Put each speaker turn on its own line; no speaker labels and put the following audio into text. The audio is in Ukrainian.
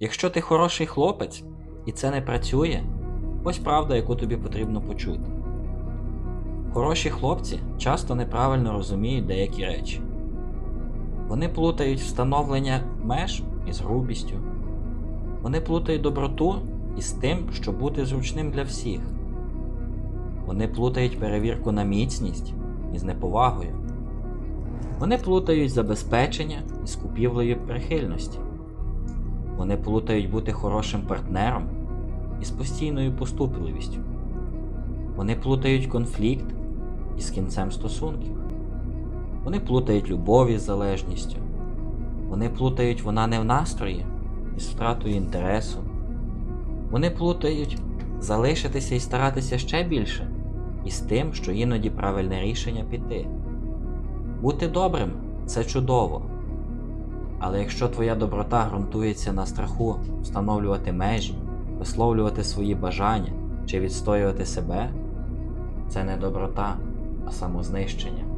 Якщо ти хороший хлопець і це не працює, ось правда, яку тобі потрібно почути. Хороші хлопці часто неправильно розуміють деякі речі. Вони плутають встановлення меж із грубістю. Вони плутають доброту із тим, щоб бути зручним для всіх. Вони плутають перевірку на міцність із неповагою. Вони плутають забезпечення із купівлею прихильності. Вони плутають бути хорошим партнером із постійною поступливістю. Вони плутають конфлікт із кінцем стосунків. Вони плутають любов із залежністю. Вони плутають вона не в настрої із втратою інтересу. Вони плутають залишитися і старатися ще більше із тим, що іноді правильне рішення піти. Бути добрим це чудово. Але якщо твоя доброта ґрунтується на страху встановлювати межі, висловлювати свої бажання чи відстоювати себе, це не доброта, а самознищення.